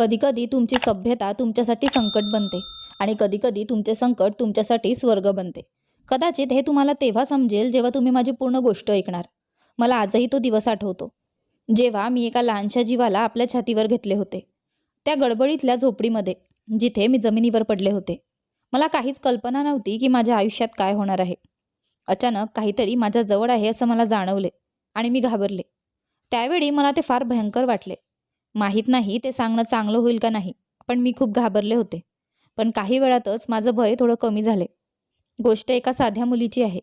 कधीकधी तुमची सभ्यता तुमच्यासाठी संकट बनते आणि कधीकधी तुमचे संकट तुमच्यासाठी स्वर्ग बनते. कदाचित हे तुम्हाला तेव्हा समजेल जेव्हा तुम्ही माझी पूर्ण गोष्ट ऐकणार. मला आजही तो दिवस आठवतो. जेव्हा मी एका लहानशा जीवाला आपल्या छातीवर घेतले होते. त्या गडबडीतल्या झोपडीमध्ये जिथे मी जमिनीवर पडले होते. मला काहीच कल्पना नव्हती की माझ्या आयुष्यात काय होणार आहे. अचानक काहीतरी माझ्याजवळ आहे असं मला जाणवले आणि मी घाबरले. त्यावेळी मला ते फार भयंकर वाटले. माहीत नाही ते सांगणं चांगलं होईल का नाही पण मी खूप घाबरले होते. पण काही वेळातच माझं भय थोडं कमी झाले. गोष्ट एका साध्या मुलीची आहे.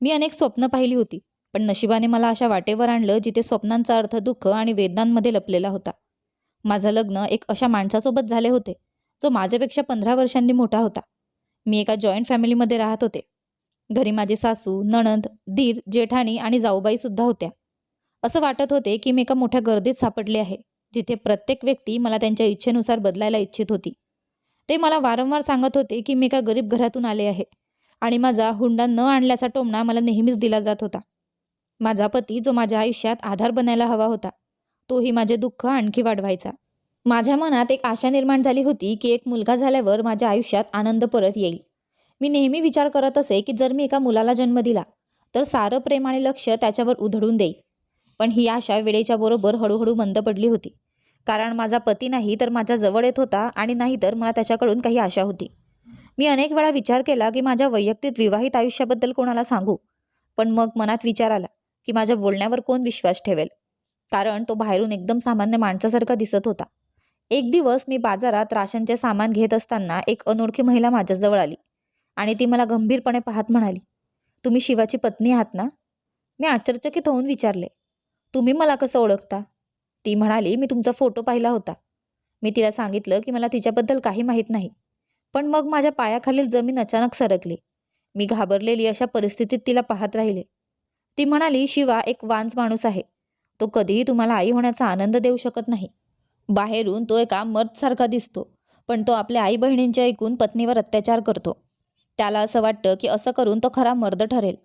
मी अनेक स्वप्न पाहिली होती पण नशिबाने मला अशा वाटेवर आणलं जिथे स्वप्नांचा अर्थ दुःख आणि वेदनांमध्ये लपलेला होता. माझं लग्न एक अशा माणसासोबत झाले होते जो माझ्यापेक्षा पंधरा वर्षांनी मोठा होता. मी एका जॉईंट फॅमिलीमध्ये राहत होते. घरी माझी सासू नणंद दीर जेठाणी आणि जाऊबाईसुद्धा होत्या. असं वाटत होते की मी एका मोठ्या गर्दीत सापडले आहे. जिथे प्रत्येक व्यक्ती मला त्यांच्या इच्छेनुसार बदलायला इच्छित होती. ते मला वारंवार सांगत होते की मी एका गरीब घरातून आले आहे आणि माझा हुंडा न आणल्याचा टोमणा मला नेहमीच दिला जात होता. माझा पती जो माझ्या आयुष्यात आधार बनायला हवा होता तोही माझे दुःख आणखी वाढवायचा. माझ्या मनात एक आशा निर्माण झाली होती की एक मुलगा झाल्यावर माझ्या आयुष्यात आनंद परत येईल. मी नेहमी विचार करत असे की जर मी एका मुलाला जन्म दिला तर सारं प्रेम आणि लक्ष त्याच्यावर उधळून देईल. पण ही आशा वेळेच्या बरोबर हळूहळू मंद पडली होती. कारण माझा पती नाही तर माझ्या जवळ येत होता आणि नाही तर मला त्याच्याकडून काही आशा होती. मी अनेक वेळा विचार केला की माझ्या वैयक्तिक विवाहित आयुष्याबद्दल कोणाला सांगू? पण मग मनात विचार आला की माझ्या बोलण्यावर कोण विश्वास ठेवेल? कारण तो बाहेरून एकदम सामान्य माणसासारखा दिसत होता. एक दिवस मी बाजारात राशनचे सामान घेत असताना एक अनोळखी महिला माझ्याजवळ आली आणि ती मला गंभीरपणे पाहत म्हणाली तुम्ही शिवाची पत्नी आहात ना? मी आश्चर्यचकित होऊन विचारले तुम्ही मला कसं ओळखता? ती म्हणाली मी तुमचा फोटो पाहिला होता. मी तिला सांगितलं की मला तिच्याबद्दल काही माहीत नाही. पण मग माझ्या पायाखालील जमीन अचानक सरकली. मी घाबरलेली अशा परिस्थितीत तिला पाहत राहिले. ती म्हणाली शिवा एक वांज माणूस आहे. तो कधीही तुम्हाला आई होण्याचा आनंद देऊ शकत नाही. बाहेरून तो एका मर्दसारखा दिसतो पण तो आपल्या आई बहिणींच्या ऐकून पत्नीवर अत्याचार करतो. त्याला असं वाटतं की असं करून तो खरा मर्द ठरेल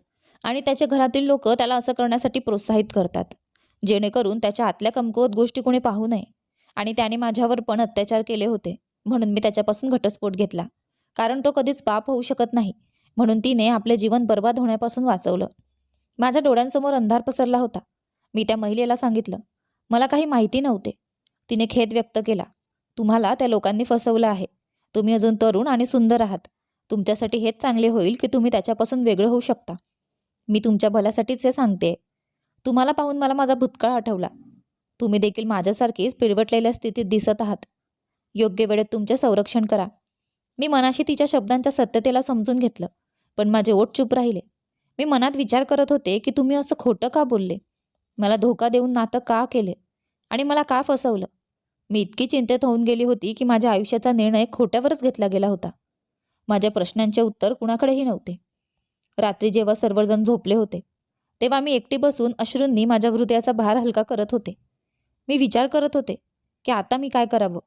आणि त्याच्या घरातील लोक त्याला असं करण्यासाठी प्रोत्साहित करतात. जेणेकरून त्याच्या आतल्या कमकुवत गोष्टी कोणी पाहू नये. आणि त्याने माझ्यावर पण अत्याचार केले होते. म्हणून मी त्याच्यापासून घटस्फोट घेतला. कारण तो कधीच पाप होऊ शकत नाही. म्हणून तिने आपले जीवन बर्बाद होण्यापासून वाचवलं. माझ्या डोळ्यांसमोर अंधार पसरला होता. मी त्या महिलेला सांगितलं मला काही माहिती नव्हते. तिने खेद व्यक्त केला तुम्हाला त्या लोकांनी फसवलं आहे. तुम्ही अजून तरुण आणि सुंदर आहात. तुमच्यासाठी हेच चांगले होईल की तुम्ही त्याच्यापासून वेगळं होऊ शकता. मी तुमच्या भल्यासाठीच हे सांगते तुम्हाला पाहून मला माझा भूतकाळ आठवला. तुम्ही देखील माझ्यासारखीच पिळवटलेल्या स्थितीत दिसत आहात. योग्य वेळेत तुमचे संरक्षण करा. मी मनाशी तिच्या शब्दांच्या सत्यतेला समजून घेतलं पण माझे ओठ चूप राहिले. मी मनात विचार करत होते की तुम्ही असं खोटं का बोलले? मला धोका देऊन नातं का केले? आणि मला का फसवलं? मी इतकी चिंतेत होऊन गेली होती की माझ्या आयुष्याचा निर्णय खोट्यावरच घेतला गेला होता. माझ्या प्रश्नांचे उत्तर कुणाकडेही नव्हते. रात्री जेव्हा सर्वजण झोपले होते तेव्हा मी एकटी बसून अश्रूंनी माझ्या हृदयाचा भार हलका करत होते. मी विचार करत होते की आता मी काय करावं?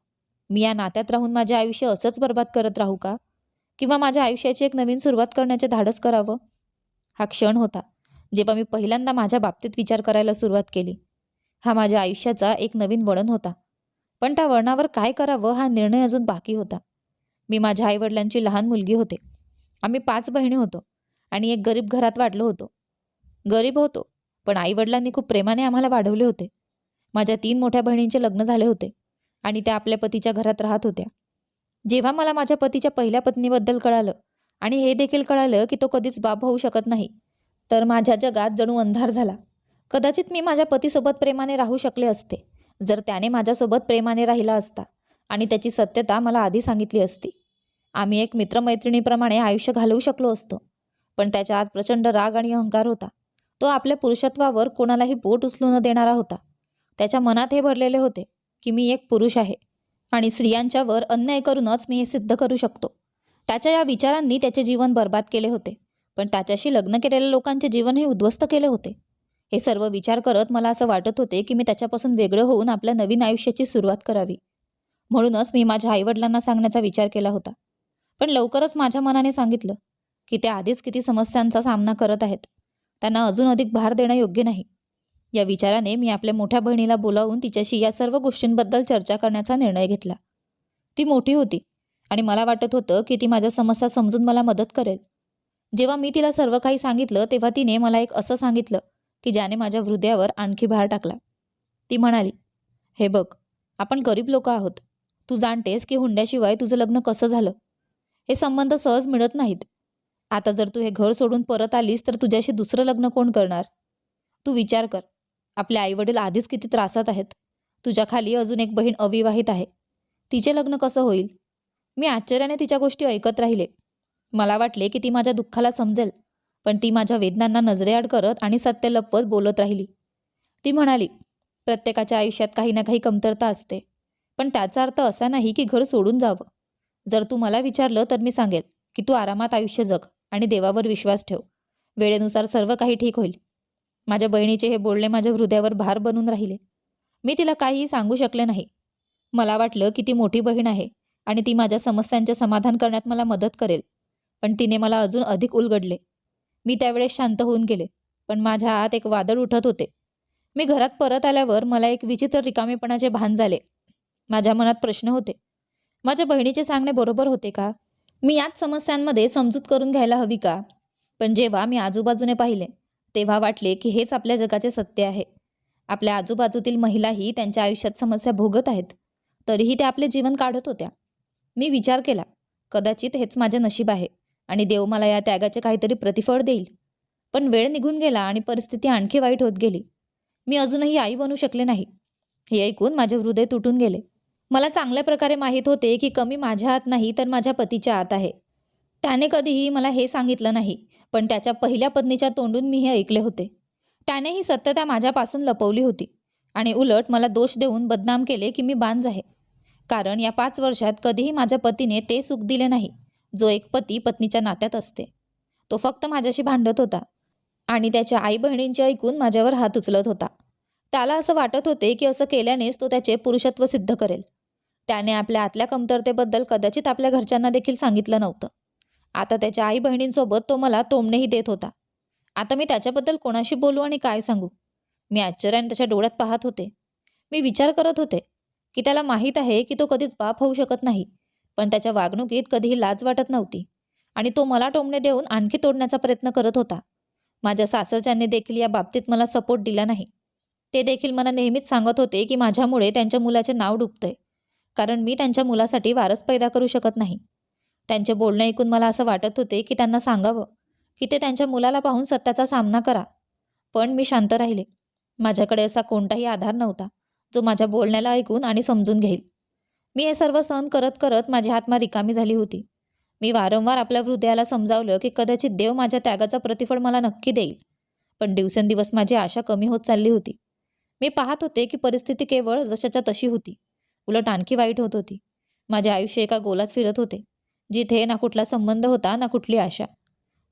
मी या नात्यात राहून माझे आयुष्य असंच बर्बाद करत राहू का? किंवा माझ्या आयुष्याची एक नवीन सुरुवात करण्याचे धाडस करावं? हा क्षण होता जेव्हा मी पहिल्यांदा माझ्या बाबतीत विचार करायला सुरुवात केली. हा माझ्या आयुष्याचा एक नवीन वळण होता. पण त्या वळणावर काय करावं हा निर्णय अजून बाकी होता. मी माझ्या आईवडिलांची लहान मुलगी होते. आम्ही पाच बहिणी होतो आणि एक गरीब घरात वाढलो होतो. गरीब होतो पण आईवडिलांनी खूप प्रेमाने आम्हाला वाढवले होते. माझ्या तीन मोठ्या बहिणींचे लग्न झाले होते आणि त्या आपल्या पतीच्या घरात राहत होत्या. जेव्हा मला माझ्या पतीच्या पहिल्या पत्नीबद्दल कळालं आणि हे देखील कळालं की तो कधीच बाप होऊ शकत नाही तर माझ्या जगात जणू अंधार झाला. कदाचित मी माझ्या पतीसोबत प्रेमाने राहू शकले असते जर त्याने माझ्यासोबत प्रेमाने राहिला असता आणि त्याची सत्यता मला आधी सांगितली असती. आम्ही एक मित्रमैत्रिणीप्रमाणे आयुष्य घालवू शकलो असतो पण त्याच्या आत प्रचंड राग आणि अहंकार होता. तो आपल्या पुरुषत्वावर कोणालाही बोट उचलू न देणारा होता. त्याच्या मनात हे भरलेले होते की मी एक पुरुष आहे आणि स्त्रियांच्यावर अन्याय करूनच मी हे सिद्ध करू शकतो. त्याच्या या विचारांनी त्याचे जीवन बर्बाद केले होते पण त्याच्याशी लग्न केलेल्या लोकांचे जीवनही उद्ध्वस्त केले होते. हे सर्व विचार करत मला असं वाटत होते की मी त्याच्यापासून वेगळं होऊन आपल्या नवीन आयुष्याची सुरुवात करावी. म्हणूनच मी माझ्या आईवडिलांना सांगण्याचा विचार केला होता. पण लवकरच माझ्या मनाने सांगितलं की ते आधीच किती समस्यांचा सामना करत आहेत. त्यांना अजून अधिक भार देणं योग्य नाही. या विचाराने मी आपल्या मोठ्या बहिणीला बोलावून तिच्याशी या सर्व गोष्टींबद्दल चर्चा करण्याचा निर्णय घेतला. ती मोठी होती आणि मला वाटत होतं की ती माझ्या समस्या समजून मला मदत करेल. जेव्हा मी तिला सर्व काही सांगितलं तेव्हा तिने मला एक असं सांगितलं की ज्याने माझ्या हृदयावर आणखी भार टाकला. ती म्हणाली हे बघ आपण गरीब लोक आहोत. तू जाणतेस की हुंड्याशिवाय तुझं लग्न कसं झालं? हे संबंध सहज मिळत नाहीत. आता जर तू हे घर सोडून परत आलीस तर तुझ्याशी दुसरं लग्न कोण करणार? तू विचार कर. आपले आईवडील आधीच किती त्रासात आहेत. तुझ्या खाली अजून एक बहीण अविवाहित आहे. तिचे लग्न कसं होईल? मी आश्चर्याने तिच्या गोष्टी ऐकत राहिले. मला वाटले की ती माझ्या दुःखाला समजेल पण ती माझ्या वेदनांना नजरेआड करत आणि सत्य लपवत बोलत राहिली. ती म्हणाली प्रत्येकाच्या आयुष्यात काही ना काही कमतरता असते पण त्याचा अर्थ असा नाही की घर सोडून जावं. जर तू मला विचारलं तर मी सांगेल की तू आरामात आयुष्य जग. आणि देवावर विश्वास ठेव. वेळेनुसार सर्व काही ठीक होईल. माझ्या बहिणीचे हे बोलणे माझ्या हृदयावर भार बनून राहिले. मी तिला काहीही सांगू शकले नाही. मला वाटलं की ती मोठी बहीण आहे आणि ती माझ्या समस्यांचे समाधान करण्यात मला मदत करेल. पण तिने मला अजून अधिक उलगडले. मी त्यावेळेस शांत होऊन गेले पण माझ्या आत एक वादळ उठत होते. मी घरात परत आल्यावर मला एक विचित्र रिकामेपणाचे भान झाले. माझ्या मनात प्रश्न होते. माझ्या बहिणीचे सांगणे बरोबर होते का? मी याच समस्यांमध्ये समजूत करून घ्यायला हवी का? पण जेव्हा मी आजूबाजूने पाहिले तेव्हा वाटले की हेच आपल्या जगाचे सत्य आहे. आपल्या आजूबाजूतील महिलाही त्यांच्या आयुष्यात समस्या भोगत आहेत. तरीही त्या आपले जीवन काढत होत्या. मी विचार केला कदाचित हेच माझे नशीब आहे आणि देव मला या त्यागाचे काहीतरी प्रतिफळ देईल. पण वेळ निघून गेला आणि परिस्थिती आणखी वाईट होत गेली. मी अजूनही आई बनू शकले नाही. हे ऐकून माझे हृदय तुटून गेले. मला चांगल्या प्रकारे माहीत होते की कमी माझ्या हात नाही तर माझ्या पतीच्या आत आहे. त्याने कधीही मला हे सांगितलं नाही पण त्याच्या पहिल्या पत्नीच्या तोंडून मी हे ऐकले होते. त्याने ही सत्यता माझ्यापासून लपवली होती आणि उलट मला दोष देऊन बदनाम केले की मी बांज आहे. कारण या पाच वर्षात कधीही माझ्या पतीने ते सुख दिले नाही जो एक पती पत्नीच्या नात्यात असते. तो फक्त माझ्याशी भांडत होता आणि त्याच्या आई बहिणींचे ऐकून माझ्यावर हात उचलत होता. त्याला असं वाटत होते की असं केल्यानेच तो त्याचे पुरुषत्व सिद्ध करेल. त्याने आपल्या आतल्या कमतरतेबद्दल कदाचित आपल्या घरच्यांना देखील सांगितलं नव्हतं. आता त्याच्या आई बहिणींसोबत तो मला तोमणेही देत होता. आता मी त्याच्याबद्दल कोणाशी बोलू आणि काय सांगू? मी आश्चर्याने त्याच्या डोळ्यात पाहत होते. मी विचार करत होते की त्याला माहीत आहे की तो कधीच बाप होऊ शकत नाही पण त्याच्या वागणुकीत कधीही लाज वाटत नव्हती आणि तो मला टोमणे देऊन आणखी तोडण्याचा प्रयत्न करत होता. माझ्या सासरच्यांनी देखील या बाबतीत मला सपोर्ट दिला नाही. ते देखील मला नेहमीच सांगत होते की माझ्यामुळे त्यांच्या मुलाचे नाव डुबतंय. कारण मी त्यांच्या मुलासाठी वारस पैदा करू शकत नाही. त्यांचे बोलणे ऐकून मला असं वाटत होते की त्यांना सांगावं की ते त्यांच्या मुलाला पाहून सत्याचा सामना करा. पण मी शांत राहिले. माझ्याकडे असा कोणताही आधार नव्हता जो माझ्या बोलण्याला ऐकून आणि समजून घेईल. मी हे सर्व सहन करत करत माझी आत्मा रिकामी झाली होती. मी वारंवार आपल्या हृदयाला समजावलं की कदाचित देव माझ्या त्यागाचा प्रतिफळ मला नक्की देईल. पण दिवसेंदिवस माझी आशा कमी होत चालली होती. मी पाहत होते की परिस्थिती केवळ जशाच्या तशी होती. उलट आणखी वाईट होत होती. माझे आयुष्य एका गोलात फिरत होते. जिथे ना कुठला संबंध होता ना कुठली आशा.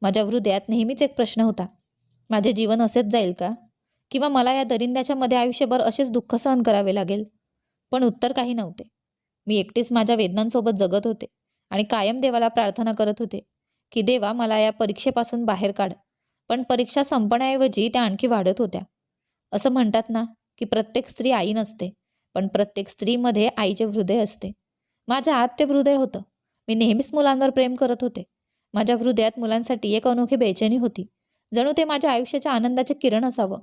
माझ्या हृदयात नेहमीच एक प्रश्न होता. माझे जीवन असेच जाईल का? किंवा मला या दरिंद्याच्या मध्ये आयुष्यभर असेच दुःख सहन करावे लागेल? पण उत्तर काही नव्हते. मी एकटीच माझ्या वेदनांसोबत जगत होते आणि कायम देवाला प्रार्थना करत होते की देवा मला या परीक्षेपासून बाहेर काढ. पण परीक्षा संपण्याऐवजी त्या आणखी वाढत होत्या. असं म्हणतात ना की प्रत्येक स्त्री आई नसते. पण प्रत्येक स्त्रीमध्ये आईचे हृदय असते. माझ्या आत ते हृदय होतं. मी नेहमीच मुलांवर प्रेम करत होते. माझ्या हृदयात मुलांसाठी एक अनोखी बेचैनी होती. जणू ते माझ्या आयुष्याच्या आनंदाचे किरण असावं.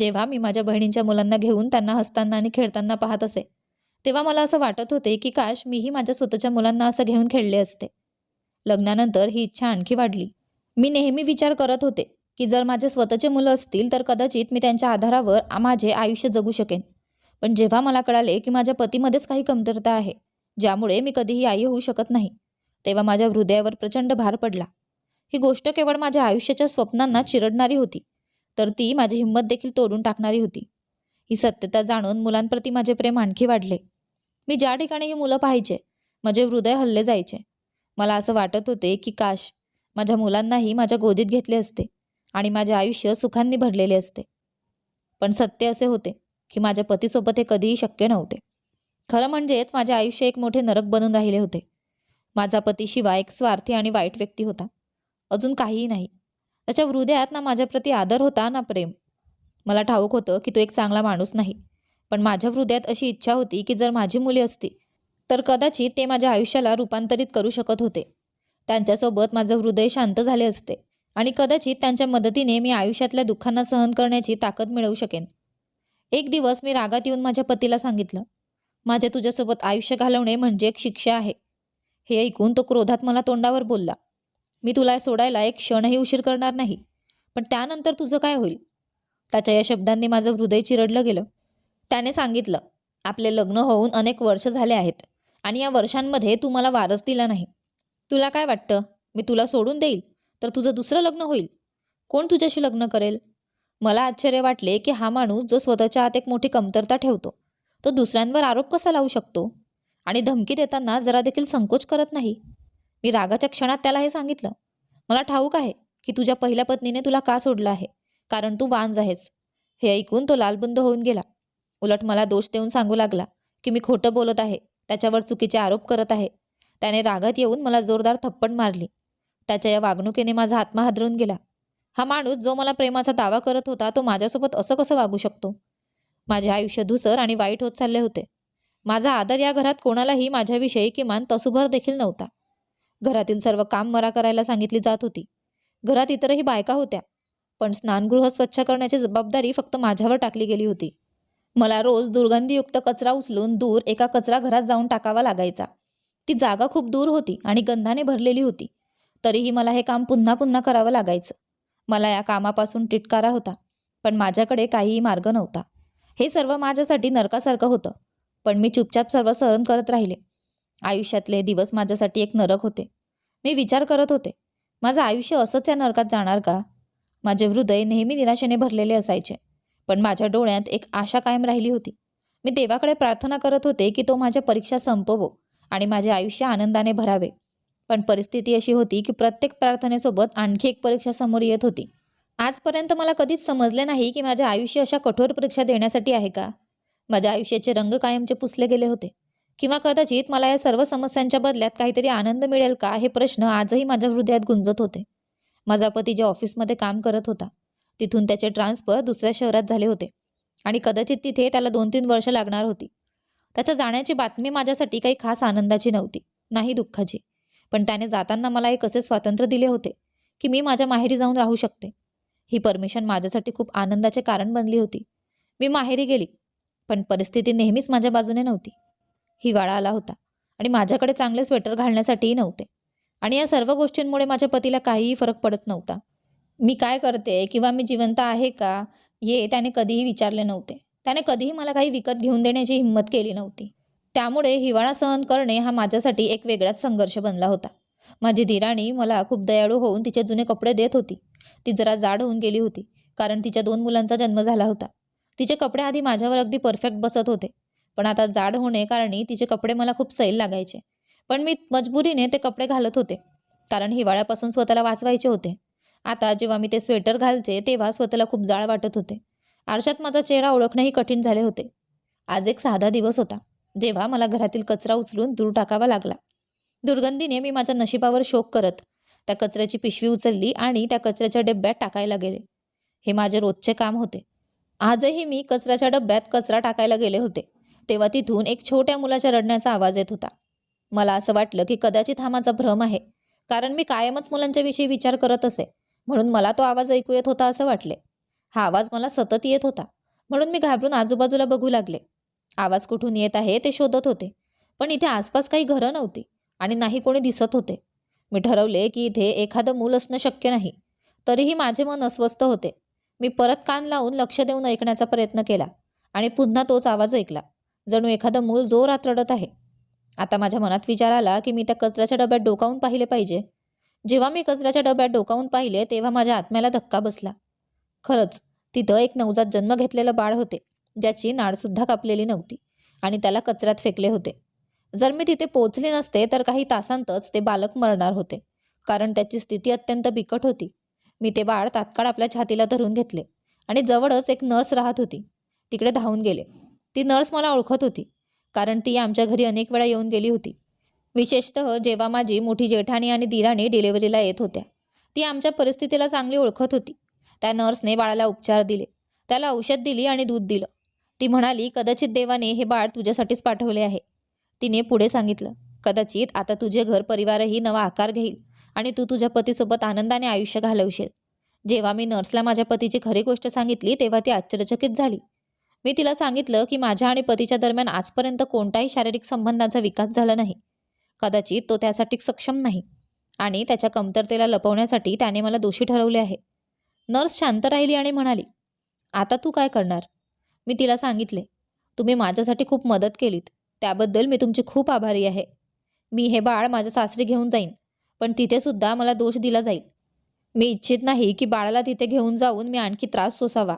जेव्हा मी माझ्या बहिणींच्या मुलांना घेऊन त्यांना हसताना आणि खेळताना पाहत असे तेव्हा मला असं वाटत होते की काश मीही माझ्या स्वतःच्या मुलांना असं घेऊन खेळले असते. लग्नानंतर ही इच्छा आणखी वाढली. मी नेहमी विचार करत होते की जर माझे स्वतःचे मुलं असतील तर कदाचित मी त्यांच्या आधारावर माझे आयुष्य जगू शकेन. पण जेव्हा मला कळाले की माझ्या पतीमध्येच काही कमतरता आहे ज्यामुळे मी कधीही आई होऊ शकत नाही तेव्हा माझ्या हृदयावर प्रचंड भार पडला. ही गोष्ट केवळ माझ्या आयुष्याच्या स्वप्नांना चिरडणारी होती तर ती माझी हिंमत देखील तोडून टाकणारी होती. ही सत्यता जाणून मुलांप्रती माझे प्रेम आणखी वाढले. मी ज्या ठिकाणी ही मुलं पाहायचे माझे हृदय हल्ले जायचे. मला असं वाटत होते की काश माझ्या मुलांनाही माझ्या गोदीत घेतले असते आणि माझे आयुष्य सुखांनी भरलेले असते. पण सत्य असे होते. की माझ्या पतीसोबत हे कधीही शक्य नव्हते. खरं म्हणजेच माझे आयुष्य एक मोठे नरक बनून राहिले होते. माझा पती शिवाय एक स्वार्थी आणि वाईट व्यक्ती होता. अजून काहीही नाही. त्याच्या हृदयात ना माझ्याप्रती आदर होता ना प्रेम. मला ठाऊक होतं की तो एक चांगला माणूस नाही. पण माझ्या हृदयात अशी इच्छा होती की जर माझी मुली असती तर कदाचित ते माझ्या आयुष्याला रूपांतरित करू शकत होते. त्यांच्यासोबत माझं हृदय शांत झाले असते आणि कदाचित त्यांच्या मदतीने मी आयुष्यातल्या दुःखांना सहन करण्याची ताकद मिळवू शकेन. एक दिवस मी रागात येऊन माझ्या पतीला सांगितलं माझे तुझ्यासोबत आयुष्य घालवणे म्हणजे एक शिक्षा आहे. हे ऐकून तो क्रोधात मला तोंडावर बोलला मी तुला सोडायला एक क्षणही उशीर करणार नाही पण त्यानंतर तुझं काय होईल? त्याच्या या शब्दांनी माझं हृदय चिरडलं गेलं. त्याने सांगितलं आपले लग्न होऊन अनेक वर्ष झाले आहेत आणि या वर्षांमध्ये तू मला वारस दिला नाही. तुला काय वाटतं? मी तुला सोडून देईल? तर तुझं दुसरं लग्न होईल? कोण तुझ्याशी लग्न करेल? मला आश्चर्य वाटले की हा माणूस जो स्वतःच्या आत एक मोठी कमतरता ठेवतो तो दुसऱ्यांवर आरोप कसा लावू शकतो? आणि धमकी देताना जरा देखील संकोच करत नाही? मी रागाच्या क्षणात त्याला हे सांगितलं मला ठाऊक आहे की तुझ्या पहिल्या पत्नीने तुला का सोडलं आहे? कारण तू वांज आहेस. हे ऐकून तो लालबुंद होऊन गेला. उलट मला दोष देऊन सांगू लागला की मी खोटं बोलत आहे त्याच्यावर चुकीचे आरोप करत आहे. त्याने रागात येऊन मला जोरदार थप्पड मारली. त्याच्या या वागणुकीने माझा आत्मा हादरून गेला. हा माणूस जो मला प्रेमाचा दावा करत होता तो माझ्यासोबत असं कसं वागू शकतो? माझे आयुष्य धुसर आणि वाईट होत चालले होते. माझा आदर या घरात कोणालाही माझ्याविषयी किमान तसुभर देखील नव्हता. घरातील सर्व काम मरा करायला सांगितली जात होती. घरात इतरही बायका होत्या. पण स्नानगृह स्वच्छ करण्याची जबाबदारी फक्त माझ्यावर टाकली गेली होती. मला रोज दुर्गंधीयुक्त कचरा उचलून दूर एका कचरा घरात जाऊन टाकावा लागायचा. ती जागा खूप दूर होती आणि गंधाने भरलेली होती. तरीही मला हे काम पुन्हा पुन्हा करावं लागायचं. मला या कामापासून टिटकारा होता पण माझ्याकडे काहीही मार्ग नव्हता. हे सर्व माझ्यासाठी नरकासारखं होतं पण मी चुपचाप सर्व सहन करत राहिले. आयुष्यातले दिवस माझ्यासाठी एक नरक होते. मी विचार करत होते माझं आयुष्य असंच या नरकात जाणार का? माझे हृदय नेहमी निराशेने भरलेले असायचे पण माझ्या डोळ्यात एक आशा कायम राहिली होती. मी देवाकडे प्रार्थना करत होते की तो माझ्या परीक्षा संपवो आणि माझे आयुष्य आनंदाने भरावे. पण परिस्थिती अशी होती की प्रत्येक प्रार्थनेसोबत आणखी एक परीक्षा समोर येत होती. आजपर्यंत मला कधीच समजले नाही की माझे आयुष्य अशा कठोर परीक्षा देण्यासाठी आहे का? माझ्या आयुष्याचे रंग कायमचे पुसले गेले होते. किंवा कदाचित मला या सर्व समस्यांच्या बदल्यात काहीतरी आनंद मिळेल का हे प्रश्न आजही माझ्या हृदयात गुंजत होते. माझा पती ज्या ऑफिसमध्ये काम करत होता तिथून त्याचे ट्रान्सफर दुसऱ्या शहरात झाले होते आणि कदाचित तिथे त्याला दोन तीन वर्ष लागणार होती. त्याच्या जाण्याची बातमी माझ्यासाठी काही खास आनंदाची नव्हती नाही दुःखाची. पण त्याने जाताना मला एक असे स्वातंत्र्य दिले होते की मी माझ्या माहेरी जाऊन राहू शकते. ही परमिशन माझ्यासाठी खूप आनंदाचे कारण बनली होती. मी माहेरी गेली पण परिस्थिती नेहमीच माझ्या बाजूने नव्हती. हिवाळा आला होता आणि माझ्याकडे चांगले स्वेटर घालण्यासाठीही नव्हते. आणि या सर्व गोष्टींमुळे माझ्या पतीला काहीही फरक पडत नव्हता. मी काय करते किंवा मी जिवंत आहे का हे त्याने कधीही विचारले नव्हते. त्याने कधीही मला काही विकत घेऊन देण्याची हिंमत केली नव्हती. त्यामुळे हिवाळा सहन करणे हा माझ्यासाठी एक वेगळाच संघर्ष बनला होता. माझी दिराणी मला खूप दयाळू होऊन तिचे जुने कपडे देत होती. ती जरा जाड होऊन गेली होती कारण तिच्या दोन मुलांचा जन्म झाला होता. तिचे कपडे आधी माझ्यावर अगदी परफेक्ट बसत होते पण आता जाड होणे कारणी तिचे कपडे मला खूप सैल लागायचे. पण मी मजबुरीने ते कपडे घालत होते कारण हिवाळ्यापासून स्वतःला वाचवायचे होते. आता जेव्हा मी ते स्वेटर घालते तेव्हा स्वतःला खूप जाळ वाटत होते. आरशात माझा चेहरा ओळखणंही कठीण झाले होते. आज एक साधा दिवस होता. जेव्हा मला घरातील कचरा उचलून दूर टाकावा लागला. दुर्गंधीने मी माझ्या नशिबावर शोक करत त्या कचऱ्याची पिशवी उचलली आणि त्या कचऱ्याच्या डब्यात टाकायला गेले. हे माझे रोजचे काम होते. आजही मी कचऱ्याच्या डब्यात कचरा टाकायला गेले होते. तेव्हा तिथून एक छोट्या मुलाच्या रडण्याचा आवाज येत होता. मला असं वाटलं की कदाचित हा माझा भ्रम आहे कारण मी कायमच मुलांच्याविषयी विचार करत असे म्हणून मला तो आवाज ऐकू येत होता असं वाटले. हा आवाज मला सतत येत होता म्हणून मी घाबरून आजूबाजूला बघू लागले. आवाज कुठून येत आहे ते शोधत होते. पण इथे आसपास काही घरं नव्हती आणि नाही कोणी दिसत होते. मी ठरवले की इथे एखादं मूल असणं शक्य नाही. तरीही माझे मन अस्वस्थ होते. मी परत कान लावून लक्ष देऊन ऐकण्याचा प्रयत्न केला आणि पुन्हा तोच आवाज ऐकला. जणू एखादं मूल जोरात रडत आहे. आता माझ्या मनात विचार आला की मी त्या कचऱ्याच्या डब्यात डोकावून पाहिले पाहिजे. जेव्हा मी कचऱ्याच्या डब्यात डोकावून पाहिले तेव्हा माझ्या आत्म्याला धक्का बसला. खरंच तिथं एक नवजात जन्म घेतलेलं बाळ होते. ज्याची नाडसुद्धा कापलेली नव्हती आणि त्याला कचऱ्यात फेकले होते. जर मी तिथे पोहोचले नसते तर काही तासांतच ते बालक मरणार होते कारण त्याची स्थिती अत्यंत बिकट होती. मी ते बाळ तात्काळ आपल्या छातीला धरून घेतले आणि जवळच एक नर्स राहत होती. तिकडे धावून गेले. ती नर्स मला ओळखत होती कारण ती आमच्या घरी अनेक वेळा येऊन गेली होती. विशेषतः जेव्हा माझी मोठी जेठाणी आणि दिराणी डिलिव्हरीला येत होत्या ती आमच्या परिस्थितीला चांगली ओळखत होती. त्या नर्सने बाळाला उपचार दिले त्याला औषध दिली आणि दूध दिलं. ती म्हणाली कदाचित देवाने हे बाळ तुझ्यासाठीच पाठवले आहे. तिने पुढे सांगितलं कदाचित आता तुझे घर परिवारही नवा आकार घेईल आणि तू तुझ्या पतीसोबत आनंदाने आयुष्य घालवशील. जेव्हा मी नर्सला माझ्या पतीची खरी गोष्ट सांगितली तेव्हा ती आश्चर्यचकित झाली. मी तिला सांगितलं की माझ्या आणि पतीच्या दरम्यान आजपर्यंत कोणताही शारीरिक संबंधांचा विकास झाला नाही. कदाचित तो त्यासाठी सक्षम नाही आणि त्याच्या कमतरतेला लपवण्यासाठी त्याने मला दोषी ठरवले आहे. नर्स शांत राहिली आणि म्हणाली आता तू काय करणार? मी तिला सांगितले तुम्ही माझ्यासाठी खूप मदत केलीत. त्याबद्दल मी तुमची खूप आभारी आहे. मी हे बाळ माझ्या सासरी घेऊन जाईन पण तिथेसुद्धा मला दोष दिला जाईल. मी इच्छित नाही की बाळाला तिथे घेऊन जाऊन मी आणखी त्रास सोसावा.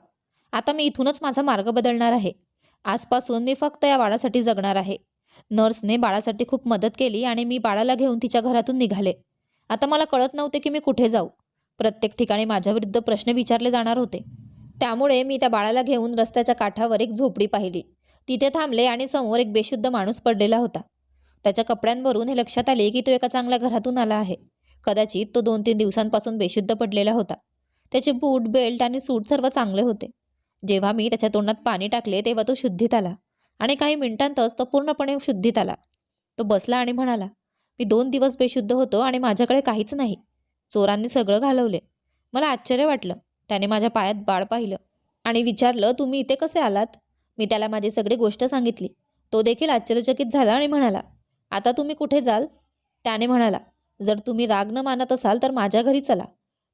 आता मी इथूनच माझा मार्ग बदलणार आहे. आजपासून मी फक्त या बाळासाठी जगणार आहे. नर्सने बाळासाठी खूप मदत केली आणि मी बाळाला घेऊन तिच्या घरातून निघाले. आता मला कळत नव्हते की मी कुठे जाऊ. प्रत्येक ठिकाणी माझ्याविरुद्ध प्रश्न विचारले जाणार होते. त्यामुळे मी त्या बाळाला घेऊन रस्त्याच्या काठावर एक झोपडी पाहिली. तिथे थांबले आणि समोर एक बेशुद्ध माणूस पडलेला होता. त्याच्या कपड्यांवरून हे लक्षात आले की तो एका चांगल्या घरातून आला आहे. कदाचित तो दोन तीन दिवसांपासून बेशुद्ध पडलेला होता. त्याचे बूट बेल्ट आणि सूट सर्व चांगले होते. जेव्हा मी त्याच्या तोंडात पाणी टाकले तेव्हा तो शुद्धीत आला आणि काही मिनिटांतच तो पूर्णपणे शुद्धीत आला. तो बसला आणि म्हणाला मी दोन दिवस बेशुद्ध होतो आणि माझ्याकडे काहीच नाही. चोरांनी सगळं घालवले. मला आश्चर्य वाटलं. त्याने माझ्या पायात बाळ पाहिलं आणि विचारलं तुम्ही इथे कसे आलात? मी त्याला माझी सगळी गोष्ट सांगितली. तो देखील आश्चर्यचकित झाला आणि म्हणाला आता तुम्ही कुठे जाल? त्याने म्हणाला जर तुम्ही राग न मानत असाल तर माझ्या घरी चला.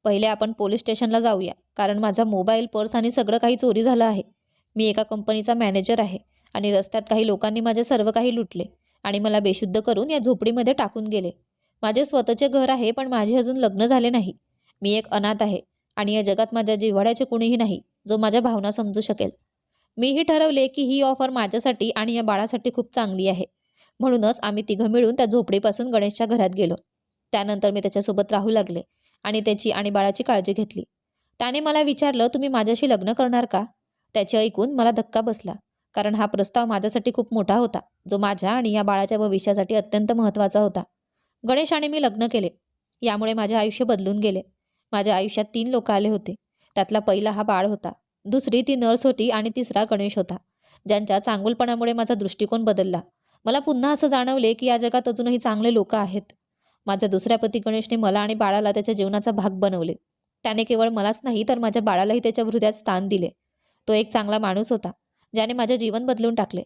पहिले आपण पोलीस स्टेशनला जाऊया कारण माझा मोबाईल पर्स आणि सगळं काही चोरी झालं आहे. मी एका कंपनीचा मॅनेजर आहे आणि रस्त्यात काही लोकांनी माझे सर्व काही लुटले आणि मला बेशुद्ध करून या झोपडीमध्ये टाकून गेले. माझे स्वतःचे घर आहे पण माझे अजून लग्न झाले नाही. मी एक अनाथ आहे. आणि या जगात माझ्या जिव्हाळ्याचे कुणीही नाही जो माझ्या भावना समजू शकेल. मीही ठरवले की ही ऑफर माझ्यासाठी आणि या बाळासाठी खूप चांगली आहे. म्हणूनच आम्ही तिघं मिळून त्या झोपडीपासून गणेशच्या घरात गेलो. त्यानंतर मी त्याच्यासोबत राहू लागले आणि त्याची आणि बाळाची काळजी घेतली. त्याने मला विचारलं तुम्ही माझ्याशी लग्न करणार का? त्याचे ऐकून मला धक्का बसला कारण हा प्रस्ताव माझ्यासाठी खूप मोठा होता जो माझ्या आणि या बाळाच्या भविष्यासाठी अत्यंत महत्त्वाचा होता. गणेश आणि मी लग्न केले. यामुळे माझे आयुष्य बदलून गेले. माझ्या आयुष्यात तीन लोक आले होते. त्यातला पहिला हा बाळ होता. दुसरी ती नर्स होती आणि तिसरा गणेश होता. ज्यांच्या चांगुलपणामुळे माझा दृष्टिकोन बदलला. मला पुन्हा असं जाणवले की या जगात अजूनही चांगले लोक आहेत. माझ्या दुसऱ्या पती गणेशने मला आणि बाळाला त्याच्या जीवनाचा भाग बनवले. त्याने केवळ मलाच नाही तर माझ्या बाळालाही त्याच्या हृदयात स्थान दिले. तो एक चांगला माणूस होता ज्याने माझे जीवन बदलून टाकले.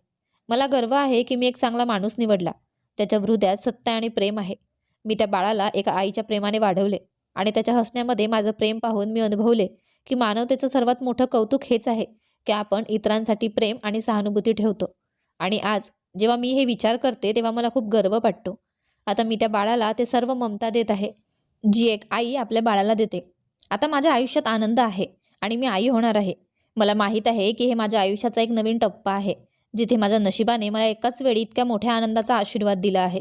मला गर्व आहे की मी एक चांगला माणूस निवडला. त्याच्या हृदयात सत्ता आणि प्रेम आहे. मी त्या बाळाला एका आईच्या प्रेमाने वाढवले. आणि त्याच्या हसण्यामध्ये माझं प्रेम पाहून मी अनुभवले की मानवतेचं सर्वात मोठं कौतुक हेच आहे की आपण इतरांसाठी प्रेम आणि सहानुभूती ठेवतो. आणि आज जेव्हा मी हे विचार करते तेव्हा मला खूप गर्व वाटतो. आता मी त्या बाळाला ते सर्व ममता देत आहे जी एक आई आपल्या बाळाला देते. आता माझ्या आयुष्यात आनंद आहे आणि मी आई होणार आहे. मला माहीत आहे की हे माझ्या आयुष्याचा एक नवीन टप्पा आहे जिथे माझ्या नशिबाने मला एकाच वेळी इतक्या मोठ्या आनंदाचा आशीर्वाद दिला आहे.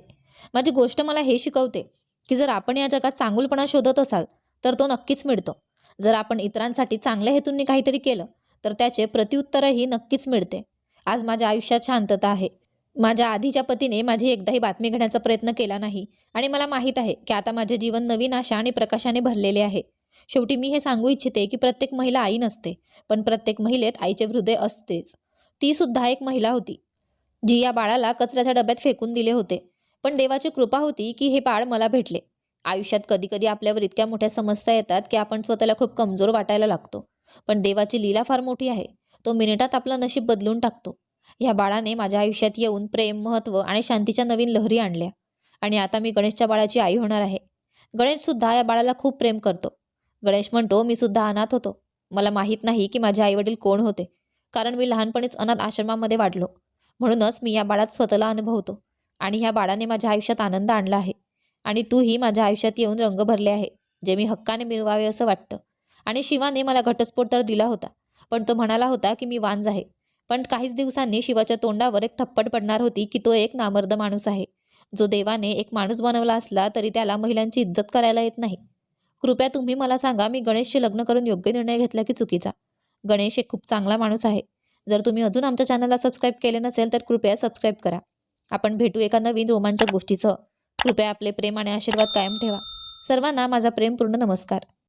माझी गोष्ट मला हे शिकवते की जर आपण या जगात चांगुलपणा शोधत असाल तर तो नक्कीच मिळतो. जर आपण इतरांसाठी चांगल्या हेतूंनी काहीतरी केलं तर त्याचे प्रत्युत्तरही नक्कीच मिळते. आज माझ्या आयुष्यात शांतता आहे. माझ्या आधीच्या पतीने माझी एकदाही बातमी घेण्याचा प्रयत्न केला नाही आणि मला माहीत आहे की आता माझे जीवन नवीन आशा आणि प्रकाशाने भरलेले आहे. शेवटी मी हे सांगू इच्छिते की प्रत्येक महिला आई नसते पण प्रत्येक महिलेत आईचे हृदय असतेच. ती सुद्धा एक महिला होती. जी या बाळाला कचऱ्याच्या डब्यात फेकून दिले होते. पण देवाची कृपा होती की हे बाळ मला भेटले. आयुष्यात कधी कधी आपल्यावर इतक्या मोठ्या समस्या येतात की आपण स्वतःला खूप कमजोर वाटायला लागतो. पण देवाची लीला फार मोठी आहे. तो मिनिटात आपलं नशीब बदलून टाकतो. ह्या बाळाने माझ्या आयुष्यात येऊन प्रेम महत्त्व आणि शांतीच्या नवीन लहरी आणल्या. आणि आता मी गणेशच्या बाळाची आई होणार आहे. गणेशसुद्धा या बाळाला खूप प्रेम करतो. गणेश म्हणतो मी सुद्धा अनाथ होतो. मला माहीत नाही की माझे आईवडील कोण होते. कारण मी लहानपणीच अनाथ आश्रमामध्ये वाढलो. म्हणूनच मी या बाळात स्वतःला अनुभवतो. आणि ह्या बाळाने माझ्या आयुष्यात आनंद आणला आहे. आणि तूही माझ्या आयुष्यात येऊन रंग भरले आहे जे मी हक्काने मिळवावे असं वाटतं. आणि शिवाने मला घटस्फोट तर दिला होता पण तो म्हणाला होता की मी वांज आहे. पण काहीच दिवसांनी शिवाच्या तोंडावर एक थप्पड पडणार होती की तो एक नामर्द माणूस आहे. जो देवाने एक माणूस बनवला असला तरी त्याला महिलांची इज्जत करायला येत नाही. कृपया तुम्ही मला सांगा मी गणेशशी लग्न करून योग्य निर्णय घेतला की चुकीचा? गणेश एक खूप चांगला माणूस आहे. जर तुम्ही अजून आमच्या चॅनलला सबस्क्राईब केले नसेल तर कृपया सबस्क्राईब करा. आपण भेटू एका नवीन रोमांचक गोष्टीसह कृपया आपले प्रेम आणि आशीर्वाद कायम ठेवा. सर्वांना माझा प्रेमपूर्ण नमस्कार.